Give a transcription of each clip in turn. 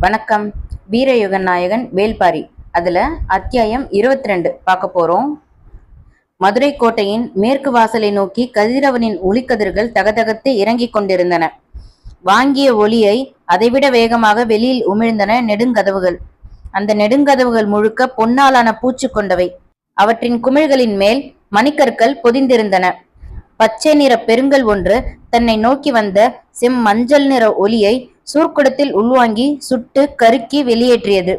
வணக்கம். வீரயுகன் நாயகன் வேல்பாரி. அதுல அத்தியாயம் இருபத்தி ரெண்டு பார்க்க போறோம். மதுரை கோட்டையின் மேற்கு வாசலை நோக்கி கதிரவனின் ஒளிக்கதிர்கள் தகதகத்து இறங்கிக் கொண்டிருந்தன. வாங்கிய ஒளியை அதைவிட வேகமாக வெளியில் உமிழ்ந்தன நெடுங்கதவுகள். அந்த நெடுங்கதவுகள் முழுக்க பொன்னாலான பூச்சு கொண்டவை. அவற்றின் குமிழ்களின் மேல் மணிக்கற்கள் பொதிந்திருந்தன. பச்சை நிற பெருங்கல் ஒன்று தன்னை நோக்கி வந்த செம் மஞ்சள் நிற ஒளியை சூர்க்குடத்தில் உள்வாங்கி சுட்டு கருக்கி வெளியேற்றியது.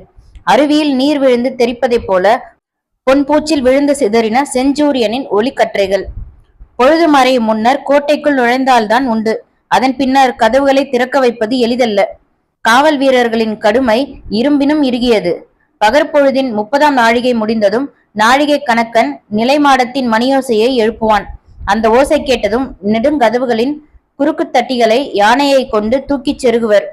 அருவியில் நீர் விழுந்து தெரிப்பதைப் போல பொன்பூச்சில் விழுந்து சிதறின செஞ்சூரியனின் ஒளிக்கற்றைகள் பொழுது மறையும் முன்னர் கோட்டைக்குள் நுழைந்தால்தான் உண்டு. அதன் பின்னர் கதவுகளை திறக்க வைப்பது எளிதல்ல. காவல் வீரர்களின் கடுமை இரும்பினும் இறுகியது. பகற்பொழுதின் முப்பதாம் நாழிகை முடிந்ததும் நாழிகை கணக்கன் நிலைமாடத்தின் மணியோசையை எழுப்புவான். அந்த ஓசை கேட்டதும் நெடுங்கதவுகளின் குறுக்கு தட்டிகளை யானையை கொண்டு தூக்கிச் செருகுவர்.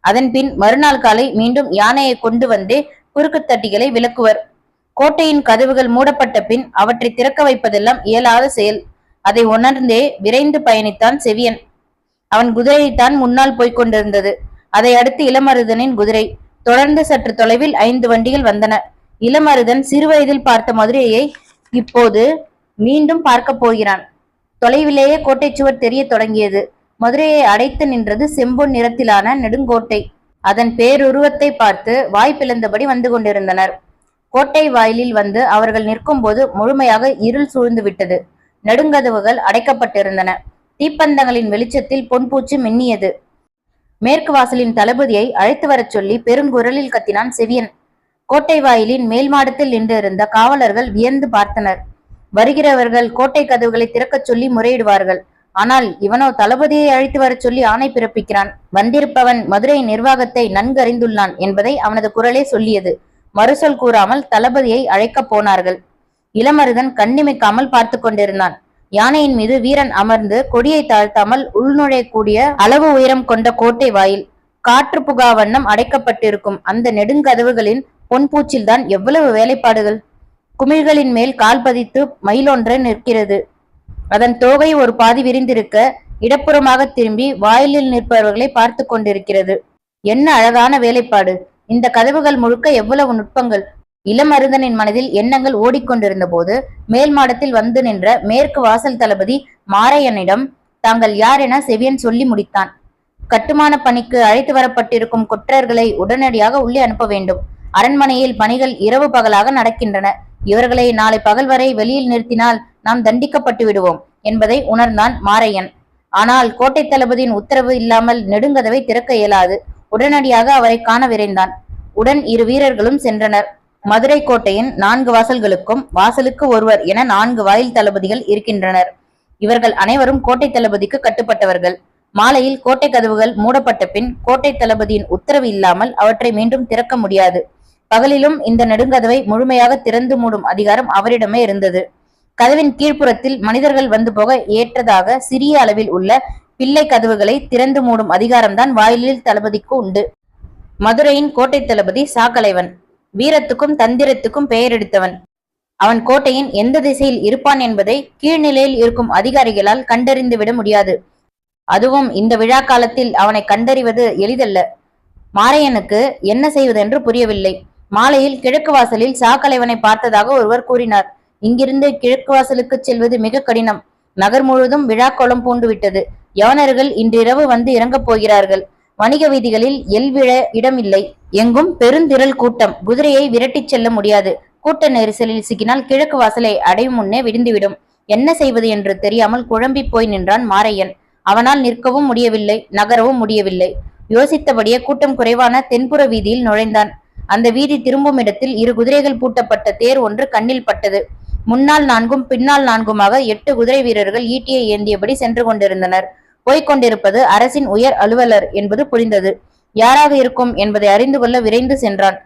அதன்பின் மறுநாள் காலை மீண்டும் யானையை கொண்டு வந்தே குறுக்கு தட்டிகளை விலக்குவர் கோட்டையின் கதவுகள் மூடப்பட்ட பின் அவற்றை திறக்க வைப்பதெல்லாம் இயலாத செயல். அதை உணர்ந்தே விரைந்து பயணித்தான் செவியன். அவன் குதிரையைத்தான் முன்னால் போய்க் கொண்டிருந்தது. அதை அடுத்து இளமருதனின் குதிரை. தொடர்ந்து சற்று தொலைவில் ஐந்து வண்டிகள் வந்தன. இளமருதன் சிறுவயதில் பார்த்த மதுரையை இப்போது மீண்டும் பார்க்கப் போகிறான். தொலைவிலேயே கோட்டை சுவர் தெரிய தொடங்கியது. மதுரையை அடைத்து நின்றது செம்பொன் நிறத்திலான நெடுங்கோட்டை. அதன் பேருருவத்தை பார்த்து வாய் பிளந்தபடி வந்து கொண்டிருந்தனர். கோட்டை வாயிலில் வந்து அவர்கள் நிற்கும்போது முழுமையாக இருள் சூழ்ந்து விட்டது. நெடுங்கதவுகள் அடைக்கப்பட்டிருந்தன. தீப்பந்தங்களின் வெளிச்சத்தில் பொன்பூச்சி மின்னியது. மேற்கு வாசலின் தளபதியை அழைத்து வரச் சொல்லி பெருங்குரலில் கத்தினான் செவியன். கோட்டை வாயிலின் மேல் மாடத்தில் நின்றிருந்த காவலர்கள் வியந்து பார்த்தனர். வருகிறவர்கள் கோட்டை கதவுகளை திறக்கச் சொல்லி முறையிடுவார்கள். ஆனால் இவனோ தளபதியை அழைத்து வரச் சொல்லி ஆணை பிறப்பிக்கிறான். வந்திருப்பவன் மதுரை நிர்வாகத்தை நன்கு அறிந்துள்ளான் என்பதை அவனது குரலே சொல்லியது. மறுசொல் கூறாமல் தளபதியை அழைக்கப் போனார்கள். இளமருதன் கண்ணிமைக்காமல் பார்த்து கொண்டிருந்தான். யானையின் மீது வீரன் அமர்ந்து கொடியை தாழ்த்தாமல் உள்நுழையக்கூடிய அளவு உயரம் கொண்ட கோட்டை வாயில் காற்று புகா வண்ணம் அடைக்கப்பட்டிருக்கும் அந்த நெடுங்கதவுகளின் பொன்பூச்சில்தான் எவ்வளவு வேலைப்பாடுகள். குமிழ்களின் மேல் கால் பதித்து மயிலொன்று நிற்கிறது. அதன் தோகை ஒரு பாதி விரிந்திருக்க இடப்புறமாக திரும்பி வாயிலில் நிற்பவர்களை பார்த்து கொண்டிருக்கிறது. என்ன அழகான வேலைப்பாடு. இந்த கதவுகள் முழுக்க எவ்வளவு நுட்பங்கள். இளமருதனின் மனதில் எண்ணங்கள் ஓடிக்கொண்டிருந்த போது மேல் மாடத்தில் வந்து நின்ற மேற்கு வாசல் தளபதி மாரையனிடம் தாங்கள் யார் என செவியன் சொல்லி முடித்தான். கட்டுமான பணிக்கு அழைத்து வரப்பட்டிருக்கும் குற்றர்களை உடனடியாக உள்ளே அனுப்ப வேண்டும். அரண்மனையில் பணிகள் இரவு பகலாக நடக்கின்றன. இவர்களை நாளை பகல் வரை வெளியில் நிறுத்தினால் நாம் தண்டிக்கப்பட்டு விடுவோம் என்பதை உணர்ந்தான் மாரையன். ஆனால் கோட்டை தளபதியின் உத்தரவு இல்லாமல் நெடுங்கதவை திறக்க இயலாது. உடனடியாக அவரை காண விரைந்தான். உடன் இரு வீரர்களும் சென்றனர். மதுரை கோட்டையின் நான்கு வாசல்களுக்கும் வாசலுக்கு ஒருவர் என நான்கு வாயில் தளபதிகள் இருக்கின்றனர். இவர்கள் அனைவரும் கோட்டை தளபதிக்கு கட்டுப்பட்டவர்கள். மாலையில் கோட்டை கதவுகள் மூடப்பட்ட பின் கோட்டை தளபதியின் உத்தரவு இல்லாமல் அவற்றை மீண்டும் திறக்க முடியாது. பகலிலும் இந்த நெடுங்கதவை முழுமையாக திறந்து மூடும் அதிகாரம் அவரிடமே இருந்தது. கதவின் கீழ்ப்புறத்தில் மனிதர்கள் வந்து போக ஏற்றதாக சிறிய அளவில் உள்ள பிள்ளை கதவுகளை திறந்து மூடும் அதிகாரம்தான் வாயிலில் தளபதிக்கு உண்டு. மதுரையின் கோட்டை தளபதி சாக்கலைவன். வீரத்துக்கும் தந்திரத்துக்கும் பெயர் எடுத்தவன். அவன் கோட்டையின் எந்த திசையில் இருப்பான் என்பதை கீழ்நிலையில் இருக்கும் அதிகாரிகளால் கண்டறிந்து விட முடியாது. அதுவும் இந்த விழா காலத்தில் அவனை கண்டறிவது எளிதல்ல. மாரையனுக்கு என்ன செய்வதென்று புரியவில்லை. மாலையில் கிழக்கு வாசலில் சாக்கலைவனை பார்த்ததாக ஒருவர் கூறினார். இங்கிருந்து கிழக்கு வாசலுக்கு செல்வது மிக கடினம். நகர் முழுவதும் விழா கோலம் யவனர்கள் இன்றிரவு வந்து இறங்கப் போகிறார்கள். வணிக வீதிகளில் எல்விழ இடமில்லை. எங்கும் பெருந்திரள் கூட்டம். குதிரையை விரட்டிச் செல்ல முடியாது. கூட்ட நெரிசலில் சிக்கினால் கிழக்கு வாசலை அடையும் முன்னே விடிந்துவிடும். என்ன செய்வது என்று தெரியாமல் குழம்பி போய் நின்றான் மாரையன். அவனால் நிற்கவும் முடியவில்லை நகரவும் முடியவில்லை. யோசித்தபடியே கூட்டம் குறைவான தென்புற வீதியில் நுழைந்தான். அந்த வீதி திரும்பும் இடத்தில் இரு குதிரைகள் பூட்டப்பட்ட தேர் ஒன்று கண்ணில் பட்டது. முன்னால் நான்கும் பின்னால் நான்குமாக எட்டு குதிரை வீரர்கள் ஈட்டியை ஏந்தியபடி சென்று கொண்டிருந்தனர். போய்க் கொண்டிருப்பது அரசின் உயர் அலுவலர் என்பது புரிந்தது. யாராக இருக்கும் என்பதை அறிந்து கொள்ள விரைந்து சென்றான்.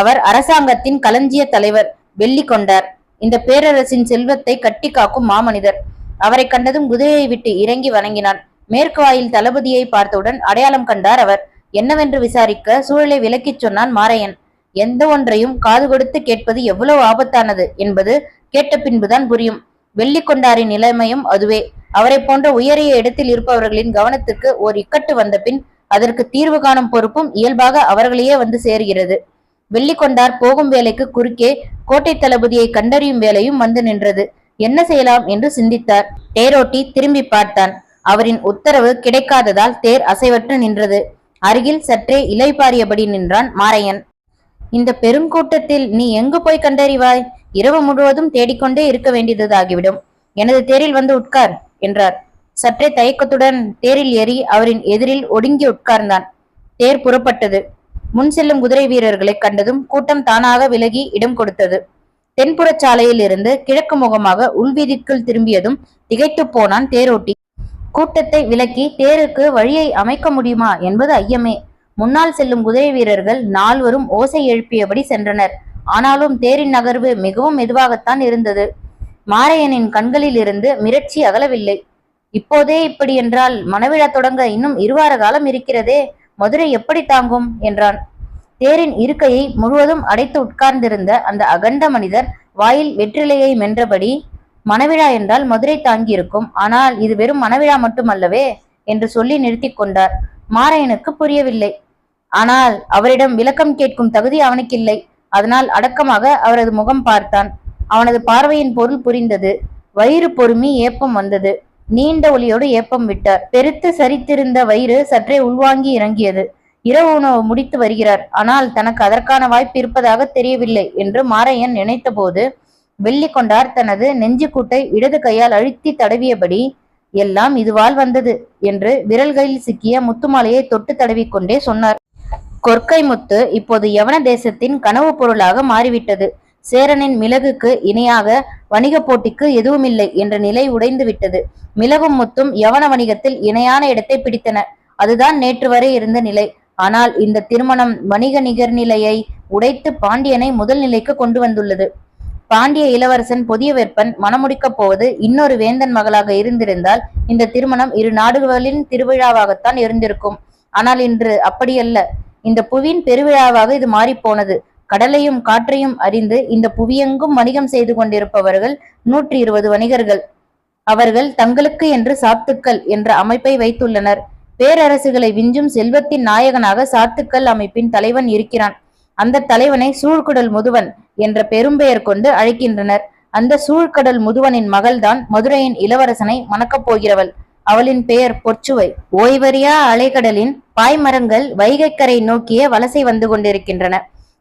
அவர் அரசாங்கத்தின் களஞ்சிய தலைவர் வெள்ளி கொண்டார் இந்த பேரரசின் செல்வத்தை கட்டி காக்கும் மாமனிதர். அவரை கண்டதும் குதிரையை விட்டு இறங்கி வணங்கினான். மேற்கு வாயில் தளபதியை பார்த்தவுடன் அடையாளம் கண்டார் அவர். என்னவென்று விசாரிக்க சூழலை விலக்கிச் சொன்னான் மாரையன். எந்த ஒன்றையும் காது கொடுத்து கேட்பது எவ்வளவு ஆபத்தானது என்பது கேட்ட பின்புதான் புரியும். வெள்ளி கொண்டாரின் நிலைமையும் அதுவே. அவரை போன்ற உயரிய இடத்தில் இருப்பவர்களின் கவனத்துக்கு ஓர் இக்கட்டு வந்த பின் அதற்கு தீர்வு காணும் பொறுப்பும் இயல்பாக அவர்களையே வந்து சேர்கிறது. வெள்ளிக்கொண்டார் போகும் வேலைக்கு குறுக்கே கோட்டை தளபதியை கண்டறியும் வேலையும் வந்து நின்றது. என்ன செய்யலாம் என்று சிந்தித்தார். தேரோட்டி திரும்பி பார்த்தான். அவரின் உத்தரவு கிடைக்காததால் தேர் அசைவற்று நின்றது. அருகில் சற்றே இலை பாரியபடி நின்றான் மாரையன். இந்த பெருங்கூட்டத்தில் நீ எங்கு போய் கண்டறிவாய்? இரவு முழுவதும் தேடிக்கொண்டே இருக்க வேண்டியதாகிவிடும். எனது தேரில் வந்து உட்கார் என்றார். சற்றே தயக்கத்துடன் தேரில் ஏறி அவரின் எதிரில் ஒடுங்கி உட்கார்ந்தான். தேர் புறப்பட்டது. முன் செல்லும் குதிரை வீரர்களை கண்டதும் கூட்டம் தானாக விலகி இடம் கொடுத்தது. தென்புறச் சாலையில் இருந்து கிழக்கு முகமாக உள்வீதிக்குள் திரும்பியதும் திகைத்துப் போனான் தேரோட்டி. கூட்டத்தை விலக்கி தேருக்கு வழியை அமைக்க முடியுமா என்பது ஐயமே. முன்னால் செல்லும் குதிரை வீரர்கள் நால்வரும் ஓசை எழுப்பியபடி சென்றனர். ஆனாலும் தேரின் நகர்வு மிகவும் மெதுவாகத்தான் இருந்தது. மாரையனின் கண்களில் இருந்து மிரட்சி அகலவில்லை. இப்போதே இப்படி என்றால் மனவிழா தொடங்க இன்னும் இருவார காலம் இருக்கிறதே மதுரை எப்படி தாங்கும்? என்றான். தேரின் இருக்கையை முழுவதும் அடைத்து உட்கார்ந்திருந்த அந்த அகண்ட மனிதர் வாயில் வெற்றிலையை மென்றபடி மணவிழா என்றால் மதுரை தாங்கியிருக்கும் ஆனால் இது வெறும் மனவிழா மட்டுமல்லவே? என்று சொல்லி நிறுத்தி கொண்டார். மாரையனுக்கு புரியவில்லை. ஆனால் அவரிடம் விளக்கம் கேட்கும் தகுதி அவனுக்கில்லை. அதனால் அடக்கமாக அவரது முகம் பார்த்தான். அவனது பார்வையின் பொருள் புரிந்தது. வயிறு பொறுமி ஏப்பம் வந்தது. நீண்ட ஒளியோடு ஏப்பம் விட்டார். பெருத்து சரித்திருந்த வயிறு சற்றே உள்வாங்கி இறங்கியது. இரவு உணவு முடித்து வருகிறார். ஆனால் தனக்கு அதற்கான வாய்ப்பு இருப்பதாக தெரியவில்லை என்று மாரையன் நினைத்தபோது வெள்ளி கொண்டார் தனது நெஞ்சுக்கூட்டை இடது கையால் அழுத்தி தடவியபடி எல்லாம் இதுவால் வந்தது என்று விரல்களில் சிக்கிய முத்துமாலையை தொட்டு தடவிக்கொண்டே சொன்னார். கொற்கை முத்து இப்போது யவன தேசத்தின் கனவு பொருளாக மாறிவிட்டது. சேரனின் மிளகுக்கு இணையாக வணிக போட்டிக்கு எதுவுமில்லை என்ற நிலை உடைந்து விட்டது மிளகும் முத்தும் யவன வணிகத்தில் இணையான இடத்தை பிடித்தன. அதுதான் நேற்று வரை இருந்த நிலை. ஆனால் இந்த திருமணம் வணிக நிகர்நிலையை உடைத்து பாண்டியனை முதல் நிலைக்கு கொண்டு வந்துள்ளது. பாண்டிய இளவரசன் புதிய வெப்பன் மணமுடிக்கப் போவது இன்னொரு வேந்தன் மகளாக இருந்திருந்தால் இந்த திருமணம் இரு நாடுகளின் திருவிழாவாகத்தான் இருந்திருக்கும். ஆனால் இன்று அப்படியல்ல. இந்த புவியின் பெருவிழாவாக இது மாறிப்போனது. கடலையும் காற்றையும் அறிந்து இந்த புவியெங்கும் வணிகம் செய்து கொண்டிருப்பவர்கள் நூற்றி இருபது வணிகர்கள். அவர்கள் தங்களுக்கு என்று சாத்துக்கள் என்ற அமைப்பை வைத்துள்ளனர். பேரரசுகளை விஞ்சும் செல்வத்தின் நாயகனாக சாத்துக்கள் அமைப்பின் தலைவன் இருக்கிறான். அந்த தலைவனை சூழ்குடல் முதுவன் என்ற பெரும்பெயர் கொண்டு அழைக்கின்றனர். அந்த சூழ்கடல் முதுவனின் மகள்தான் மதுரையின் இளவரசனை மணக்கப் போகிறவள். அவளின் பெயர் பொற்சுவை. ஓய்வறியா அலைக்கடலின் பாய்மரங்கள் வைகைக்கரை நோக்கிய வலசை வந்து கொண்டிருக்கின்றன.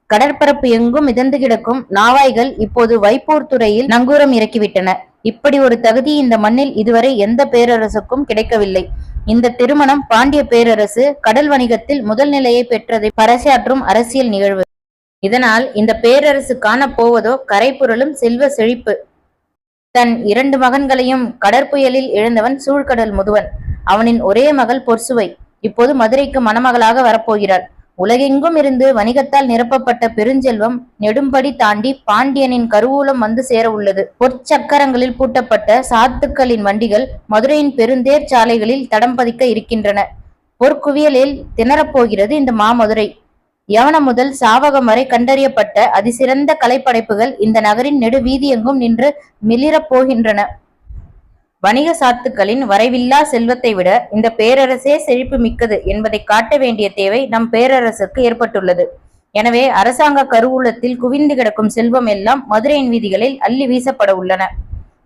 கடற்பரப்பு எங்கும் மிதந்து கிடக்கும் நாவாய்கள் இப்போது வைப்போர் துறையில் நங்கூரம் இறக்கிவிட்டன. இப்படி ஒரு தகுதி இந்த மண்ணில் இதுவரை எந்த பேரரசுக்கும் கிடைக்கவில்லை. இந்த திருமணம் பாண்டிய பேரரசு கடல் வணிகத்தில் முதல் நிலையை பெற்றதை பறைசாற்றும் அரசியல் நிகழ்வு. இதனால் இந்த பேரரசு காணப் போவதோ கரைபுரளும் செல்வ செழிப்பு. தன் இரண்டு மகன்களையும் கடற்புயலில் இழந்தவன் சூழ்கடல் முதுவன். அவனின் ஒரே மகள் பொற்சுவை. இப்போது மதுரைக்கு மணமகளாக வரப்போகிறாள். உலகெங்கும் இருந்து வணிகத்தால் நிரப்பப்பட்ட பெருஞ்செல்வம் நெடும்படி தாண்டி பாண்டியனின் கருவூலம் வந்து சேர உள்ளது. பொற்சக்கரங்களில் பூட்டப்பட்ட சாத்துக்களின் வண்டிகள் மதுரையின் பெருந்தேர் சாலைகளில் தடம் பதிக்க இருக்கின்றன. பொற்குவியலில் திணறப்போகிறது இந்த மாமதுரை. யவனம் முதல் சாவகம் வரை கண்டறியப்பட்ட அதிசிறந்த கலைப்படைப்புகள் இந்த நகரின் நெடு வீதியெங்கும் நின்று மிளிரப் போகின்றன. வணிக சாத்துக்களின் வரைவில்லா செல்வத்தை விட இந்த பேரரசே செழிப்பு மிக்கது என்பதை காட்ட வேண்டிய தேவை நம் பேரரசுக்கு ஏற்பட்டுள்ளது. எனவே அரசாங்க கருவூலத்தில் குவிந்து கிடக்கும் செல்வம் எல்லாம் மதுரையின் வீதிகளில் அள்ளி வீசப்பட உள்ளன.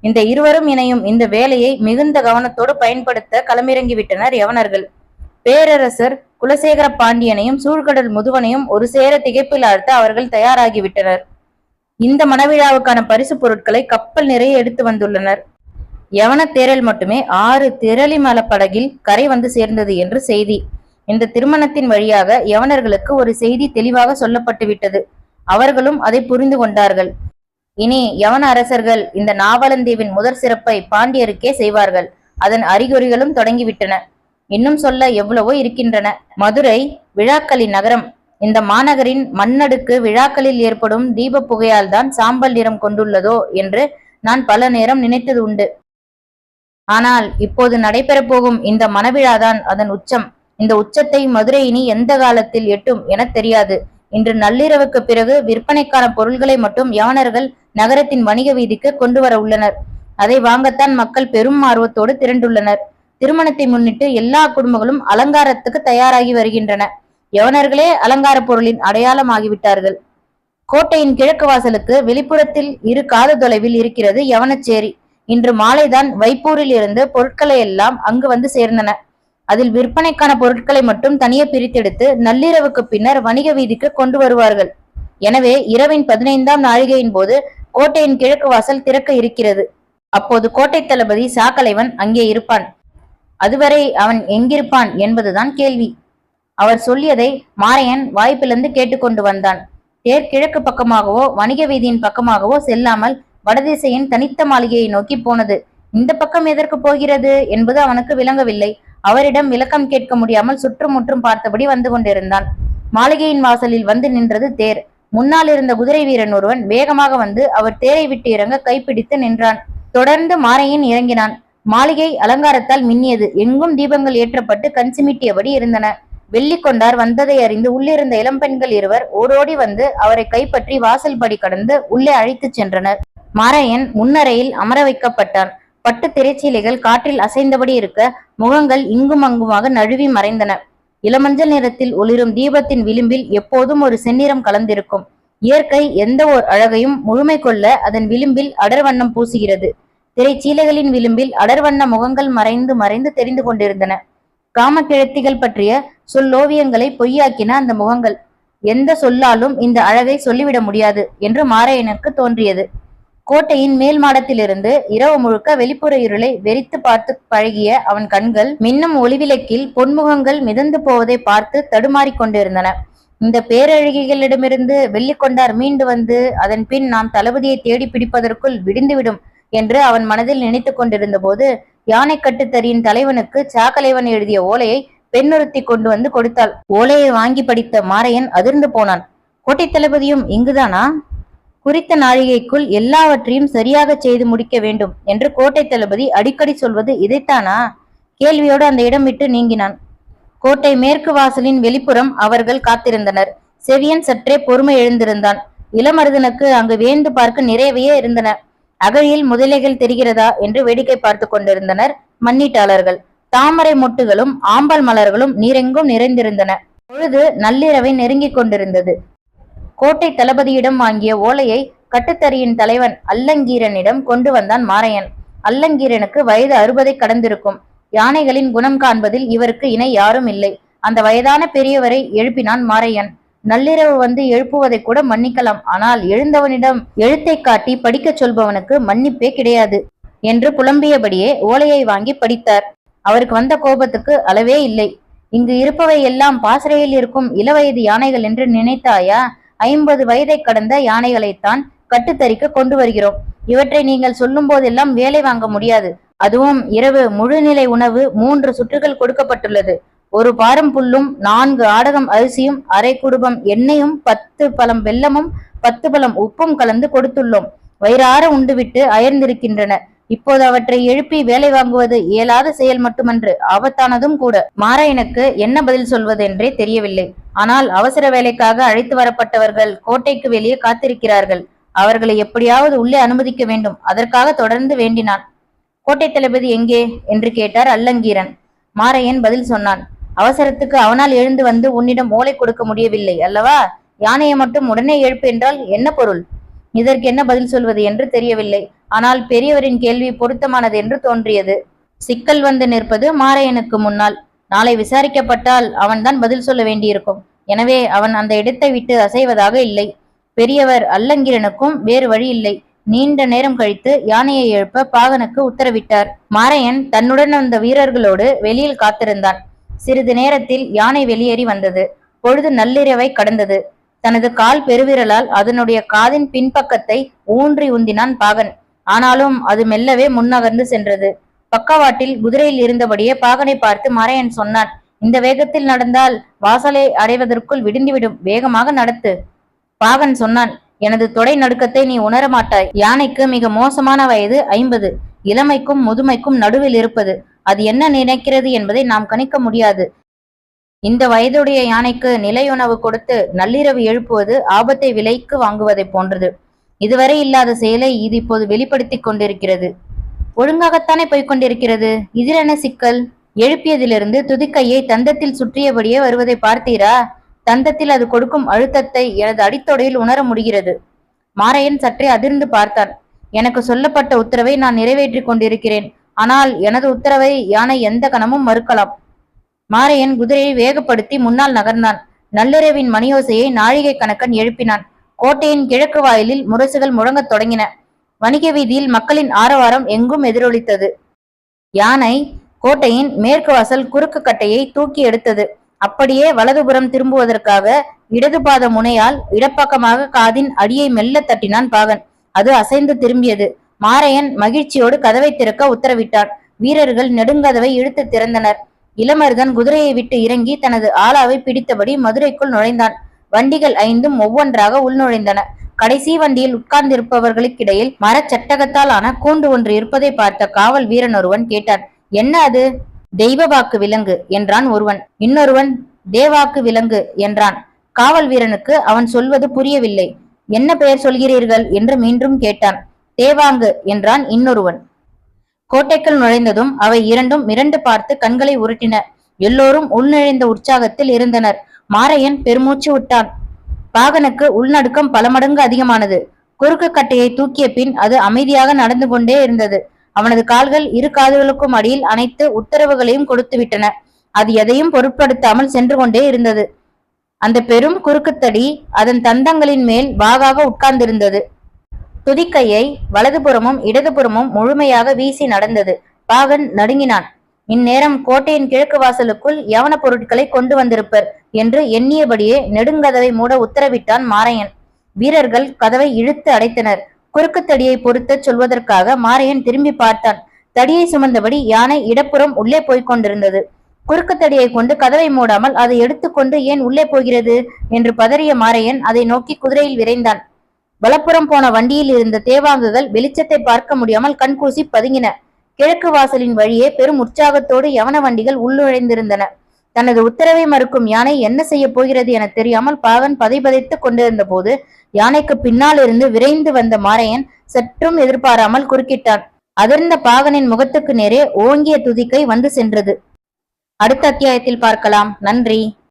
இந்த இருவரும் இணையும் இந்த வேலையை மிகுந்த கவனத்தோடு பயன்படுத்த களமிறங்கிவிட்டனர் யவனர்கள். பேரரசர் குலசேகர பாண்டியனையும் சூழ்கடல் முதுவனையும் ஒரு சேர திகைப்பில் ஆழ்த்த அவர்கள் தயாராகிவிட்டனர். இந்த மனவிழாவுக்கான பரிசு பொருட்களை கப்பல் நிறைய எடுத்து வந்துள்ளனர். யவன தேரல் மட்டுமே ஆறு திரளி படகில் கரை வந்து சேர்ந்தது என்று செய்தி. இந்த திருமணத்தின் வழியாக யவனர்களுக்கு ஒரு செய்தி தெளிவாக சொல்லப்பட்டு விட்டது. அவர்களும் அதை புரிந்து கொண்டார்கள். இனி யவன அரசர்கள் இந்த நாவலந்தீவின் முதற் சிறப்பை பாண்டியருக்கே செய்வார்கள். அதன் அறிகுறிகளும் தொடங்கிவிட்டன. இன்னும் சொல்ல எவ்வளவோ இருக்கின்றன. மதுரை விழாக்களின் நகரம். இந்த மாநகரின் மண்ணடுக்கு விழாக்களில் ஏற்படும் தீப புகையால் தான் சாம்பல் நிறம் கொண்டுள்ளதோ என்று நான் பல நேரம் நினைத்தது உண்டு. ஆனால் இப்போது நடைபெறப் போகும் இந்த மனவிழாதான் அதன் உச்சம். இந்த உச்சத்தை மதுரை இனி எந்த காலத்தில் எட்டும் என தெரியாது. இன்று நள்ளிரவுக்கு பிறகு விற்பனைக்கான பொருள்களை மட்டும் யவனர்கள் நகரத்தின் வணிக வீதிக்கு கொண்டு வர உள்ளனர். அதை வாங்கத்தான் மக்கள் பெரும் ஆர்வத்தோடு திரண்டுள்ளனர். திருமணத்தை முன்னிட்டு எல்லா குடும்பங்களும் அலங்காரத்துக்கு தயாராகி வருகின்றன. யவனர்களே அலங்கார பொருளின் அடையாளமாகிவிட்டார்கள் கோட்டையின் கிழக்கு வாசலுக்கு வெளிப்புறத்தில் இரு காத தொலைவில் இருக்கிறது யவனச்சேரி. இன்று மாலைதான் வைப்பூரில் இருந்து பொருட்களை எல்லாம் அங்கு வந்து சேர்ந்தன. அதில் விற்பனைக்கான பொருட்களை மட்டும் தனியே பிரித்தெடுத்து நள்ளிரவுக்கு பின்னர் வணிக வீதிக்கு கொண்டு வருவார்கள். எனவே இரவின் பதினைந்தாம் நாழிகையின் போது கோட்டையின் கிழக்கு வாசல் திறக்க இருக்கிறது. அப்போது கோட்டை தளபதி சாக்கலைவன் அங்கே இருப்பான். அதுவரை அவன் எங்கிருப்பான் என்பதுதான் கேள்வி. அவர் சொல்லியதை மாரையன் வாய்ப்பிலிருந்து கேட்டுக்கொண்டு வந்தான். தேர் கிழக்கு பக்கமாகவோ வணிக வீதியின் பக்கமாகவோ செல்லாமல் வடதிசையின் தனித்த மாளிகையை நோக்கி போனது. இந்த பக்கம் எதற்கு போகிறது என்பது அவனுக்கு விளங்கவில்லை. அவரிடம் விளக்கம் கேட்க முடியாமல் சுற்றுமுற்றும் பார்த்தபடி வந்து கொண்டிருந்தான். மாளிகையின் வாசலில் வந்து நின்றது தேர். முன்னால் இருந்த குதிரை வீரன் ஒருவன் வேகமாக வந்து அவர் தேரை விட்டு இறங்க கைப்பிடித்து நின்றான். தொடர்ந்து மாரையன் இறங்கினான். மாளிகை அலங்காரத்தால் மின்னியது. எங்கும் தீபங்கள் ஏற்றப்பட்டு கஞ்சிமிட்டியபடி இருந்தன. வெள்ளிக்கொண்டார் வந்ததை அறிந்து உள்ளிருந்த இளம்பெண்கள் இருவர் ஓடோடி வந்து அவரை கைப்பற்றி வாசல் படி கடந்து உள்ளே அழைத்துச் சென்றனர். மாரையன் முன்னரையில் அமர வைக்கப்பட்டான். பட்டு திரைச்சீலைகள் காற்றில் அசைந்தபடி இருக்க முகங்கள் இங்கும் அங்குமாக நழுவி மறைந்தன. இளமஞ்சள் நிறத்தில் ஒளிரும் தீபத்தின் விளிம்பில் எப்போதும் ஒரு செந்நிறம் கலந்திருக்கும். இயற்கை எந்த ஓர் அழகையும் முழுமை கொள்ள அதன் விளிம்பில் அடர் வண்ணம் பூசுகிறது. திரைச்சீலைகளின் விளிம்பில் அடர்வண்ண முகங்கள் மறைந்து மறைந்து தெரிந்து கொண்டிருந்தன. காமக்கிழத்திகள் பற்றிய சொல்லோவியங்களை பொய்யாக்கின அந்த முகங்கள். எந்த சொல்லாலும் இந்த அழகை சொல்லிவிட முடியாது என்று மாரையனுக்கு தோன்றியது. கோட்டையின் மேல் மாடத்திலிருந்து இரவு முழுக்க வெளிப்புற இருளை வெறித்து பார்த்து பழகிய அவன் கண்கள் மின்னும் ஒளிவிளக்கில் பொன்முகங்கள் மிதந்து போவதை பார்த்து தடுமாறிக் கொண்டிருந்தன. இந்த பேரழகிகளிடமிருந்து வெள்ளிக்கொண்டார் மீண்டு வந்து அதன் பின் நாம் தளபதியை தேடி பிடிப்பதற்குள் விடிந்துவிடும் என்று அவன் மனதில் நினைத்து கொண்டிருந்த போது யானைக்கட்டுத்தறியின் தலைவனுக்கு சாக்கலைவன் எழுதிய ஓலையை பெண்ணொருத்தி கொண்டு வந்து கொடுத்தாள். ஓலையை வாங்கி படித்த மாரையன் அதிர்ந்து போனான். கோட்டை தளபதியும் இங்குதானா? குறித்த நாழிகைக்குள் எல்லாவற்றையும் சரியாக செய்து முடிக்க வேண்டும் என்று கோட்டை தளபதி அடிக்கடி சொல்வது இதைத்தானா? கேள்வியோடு அந்த இடம் விட்டு நீங்கினான். கோட்டை மேற்கு வாசலின் வெளிப்புறம் அவர்கள் காத்திருந்தனர். செவியன் சற்றே பொறுமை எழுந்திருந்தான். இளமருதனுக்கு அங்கு வேந்து பார்க்க நிறையவே இருந்தன. அகழியில் முதலைகள் தெரிகிறதா என்று வேடிக்கை பார்த்து கொண்டிருந்தனர் மண்ணீட்டாளர்கள். தாமரை மொட்டுகளும் ஆம்பல் மலர்களும் நீரெங்கும் நிறைந்திருந்தன. பொழுது நள்ளிரவை நெருங்கிக் கொண்டிருந்தது. கோட்டை தளபதியிடம் வாங்கிய ஓலையை கட்டுத்தறியின் தலைவன் அல்லங்கீரனிடம் கொண்டு வந்தான் மாரையன். அல்லங்கீரனுக்கு வயது அறுபதை கடந்திருக்கும். யானைகளின் குணம் காண்பதில் இவருக்கு இணை யாரும் இல்லை. அந்த வயதான பெரியவரை எழுப்பினான் மாரையன். நள்ளிரவு வந்து எழுப்புவதை கூட மன்னிக்கலாம். ஆனால் எழுந்தவனிடம் எழுத்தை காட்டி படிக்கச் சொல்பவனுக்கு மன்னிப்பே கிடையாது என்று புலம்பியபடியே ஓலையை வாங்கி படித்தார். அவருக்கு வந்த கோபத்துக்கு அளவே இல்லை. இங்கு இருப்பவை எல்லாம் பாசறையில் இருக்கும் இளவயது யானைகள் என்று நினைத்தாயா? ஐம்பது வயதை கடந்த யானைகளைத்தான் கட்டுத்தறிக்க கொண்டு வருகிறோம். இவற்றை நீங்கள் சொல்லும் போதெல்லாம் வேலை வாங்க முடியாது. அதுவும் இரவு முழுநிலை உணவு மூன்று சுற்றுகள் கொடுக்கப்பட்டுள்ளது. ஒரு பாரம் புல்லும் நான்கு ஆடகம் அரிசியும் அரை குடும்பம் எண்ணெயும் பத்து பழம் வெல்லமும் பத்து பழம் உப்பும் கலந்து கொடுத்துள்ளோம். வயிறார உண்டுவிட்டு அயர்ந்திருக்கின்றன. இப்போது அவற்றை எழுப்பி வேலை வாங்குவது இயலாத செயல் மட்டுமன்று ஆபத்தானதும் கூட. மாராயனுக்கு என்ன பதில் சொல்வதென்றே தெரியவில்லை. ஆனால் அவசர வேலைக்காக அழைத்து வரப்பட்டவர்கள் கோட்டைக்கு வெளியே காத்திருக்கிறார்கள். அவர்களை எப்படியாவது உள்ளே அனுமதிக்க வேண்டும். அதற்காக தொடர்ந்து வேண்டினான். கோட்டை தளபதி எங்கே? என்று கேட்டார் அல்லங்கீரன். மாரையன் பதில் சொன்னான். அவசரத்துக்கு அவனால் எழுந்து வந்து உன்னிடம் ஓலை கொடுக்க முடியவில்லை அல்லவா? யானையை மட்டும் உடனே எழுப்பு என்றால் என்ன பொருள்? இதற்கு என்ன பதில் சொல்வது என்று தெரியவில்லை. ஆனால் பெரியவரின் கேள்வி பொருத்தமானது என்று தோன்றியது. சிக்கல் வந்து நிற்பது மாரையனுக்கு முன்னால். நாளை விசாரிக்கப்பட்டால் அவன்தான் பதில் சொல்ல வேண்டியிருக்கும். எனவே அவன் அந்த இடத்தை விட்டு அசைவதாக இல்லை. பெரியவர் அல்லங்கிரனுக்கும் வேறு வழி இல்லை. நீண்ட நேரம் கழித்து யானையை எழுப்ப பாகனுக்கு உத்தரவிட்டார். மாரையன் தன்னுடன் வந்த வீரர்களோடு வெளியில் காத்திருந்தான். சிறிது நேரத்தில் யானை வெளியேறி வந்தது. பொழுது நள்ளிரவை கடந்தது. தனது கால் பெருவிரலால் அதனுடைய காதின் பின்பக்கத்தை ஊன்றி உந்தினான் பாகன். ஆனாலும் அது மெல்லவே முன்னகர்ந்து சென்றது. பக்கவாட்டில் குதிரையில் இருந்தபடியே பாகனை பார்த்து மறையன் சொன்னான் இந்த வேகத்தில் நடந்தால் வாசலை அடைவதற்குள் விடிந்துவிடும் வேகமாக நடத்து. பாகன் சொன்னான் எனது தொடை நடுக்கத்தை நீ உணர மாட்டாய் யானைக்கு மிக மோசமான வயது ஐம்பது. இளமைக்கும் முதுமைக்கும் நடுவில் இருப்பது. அது என்ன நினைக்கிறது என்பதை நாம் கணிக்க முடியாது. இந்த வயதுடைய யானைக்கு நிலையுணவு கொடுத்து நள்ளிரவு எழுப்புவது ஆபத்தை விலைக்கு வாங்குவதைப் போன்றது. இதுவரை இல்லாத செயலை இது இப்போது வெளிப்படுத்திக் கொண்டிருக்கிறது. ஒழுங்காகத்தானே போய்க் கொண்டிருக்கிறது? இதில் என்ன சிக்கல்? எழுப்பியதிலிருந்து துதிக்கையை தந்தத்தில் சுற்றியபடியே வருவதை பார்த்தீரா? தந்தத்தில் அது கொடுக்கும் அழுத்தத்தை எனது அடித்தொடையில் உணர முடிகிறது. மாரையன் சற்றே அதிர்ந்து பார்த்தான் எனக்கு சொல்லப்பட்ட உத்தரவை நான் நிறைவேற்றிக் கொண்டிருக்கிறேன். ஆனால் எனது உத்தரவை யானை எந்த கணமும் மறுக்கலாம். மாரையன் குதிரையை வேகப்படுத்தி முன்னால் நகர்ந்தான். நள்ளிரவின் மணியோசையை நாழிகை கணக்கன் எழுப்பினான். கோட்டையின் கிழக்கு வாயிலில் முரசுகள் முழங்கத் தொடங்கின. வணிக வீதியில் மக்களின் ஆரவாரம் எங்கும் எதிரொலித்தது. யானை கோட்டையின் மேற்கு வாசல் குறுக்கு கட்டையை தூக்கி எடுத்தது. அப்படியே வலதுபுறம் திரும்புவதற்காக இடது பாத முனையால் இடப்பக்கமாக காதின் அடியை மெல்ல தட்டினான் பாகன். அது அசைந்து திரும்பியது. மாரையன் மகிழ்ச்சியோடு கதவை திறக்க உத்தரவிட்டான் வீரர்கள் நெடுங்கதவை இழுத்து திறந்தனர். இளமருதன் குதிரையை விட்டு இறங்கி தனது ஆலாவை பிடித்தபடி மதுரைக்குள் நுழைந்தான். வண்டிகள் ஐந்தும் ஒவ்வொன்றாக உள்நுழைந்தன. கடைசி வண்டியில் உட்கார்ந்திருப்பவர்களுக்கிடையில் மரச்சட்டகத்தால் ஆன கூண்டு ஒன்று இருப்பதை பார்த்த காவல் வீரன் ஒருவன் கேட்டான் என்ன அது? தெய்வ வாக்கு விலங்கு என்றான் ஒருவன். இன்னொருவன் தேவாக்கு விலங்கு என்றான். காவல் வீரனுக்கு அவன் சொல்வது புரியவில்லை. என்ன பெயர் சொல்கிறீர்கள்? என்று மீண்டும் கேட்டான். தேவாங்கு என்றான் இன்னொருவன். கோட்டைக்குள் நுழைந்ததும் அவை இரண்டும் மிரண்டு பார்த்து கண்களை உருட்டின. எல்லோரும் உள்நுழைந்த உற்சாகத்தில் இருந்தனர். மாரையன் பெருமூச்சு விட்டான். பாகனுக்கு உள்நடுக்கம் பல மடங்கு அதிகமானது. குறுக்கு கட்டையை தூக்கிய பின் அது அமைதியாக நடந்து கொண்டே இருந்தது. அவனது கால்கள் இரு காதுகளுக்கும் அடியில் அனைத்து உத்தரவுகளையும் கொடுத்து விட்டன அது எதையும் பொருட்படுத்தாமல் சென்று கொண்டே இருந்தது. அந்த பெரும் குறுக்குத்தடி அதன் தந்தங்களின் மேல் வாகாக உட்கார்ந்திருந்தது. துதிக்கையை வலதுபுறமும் இடதுபுறமும் முழுமையாக வீசி நடந்தது. பாகன் நடுங்கினான். இந்நேரம் கோட்டையின் கிழக்கு வாசலுக்குள் யவன பொருட்களை கொண்டு வந்திருப்பர் என்று எண்ணியபடியே நெடுங்கதவை மூட உத்தரவிட்டான் மாரையன். வீரர்கள் கதவை இழுத்து அடைத்தனர். குறுக்கு தடியை பொருத்தச் சொல்வதற்காக மாரையன் திரும்பி பார்த்தான். தடியை சுமந்தபடி யானை இடப்புறம் உள்ளே போய்க் கொண்டிருந்தது. குறுக்கு தடியை கொண்டு கதவை மூடாமல் அதை எடுத்துக்கொண்டு ஏன் உள்ளே போகிறது? என்று பதறிய மாரையன் அதை நோக்கி குதிரையில் விரைந்தான். வலப்புறம் போன வண்டியில் இருந்த தேவாங்குகள் வெளிச்சத்தை பார்க்க முடியாமல் கண்கூசி பதுங்கின. கிழக்கு வாசலின் வழியே பெரும் உற்சாகத்தோடு யவன வண்டிகள் உள்நுழைந்திருந்தன தனது உத்தரவை மறுக்கும் யானை என்ன செய்ய போகிறது என தெரியாமல் பாகன் பதைபதைத்துக் கொண்டிருந்த போது யானைக்கு பின்னால் இருந்து விரைந்து வந்த மாரையன் சற்றும் எதிர்பாராமல் குறுக்கிட்டான். அதிர்ந்த பாகனின் முகத்துக்கு நேரே ஓங்கிய துதிக்கை வந்து சென்றது. அடுத்த அத்தியாயத்தில் பார்க்கலாம். நன்றி.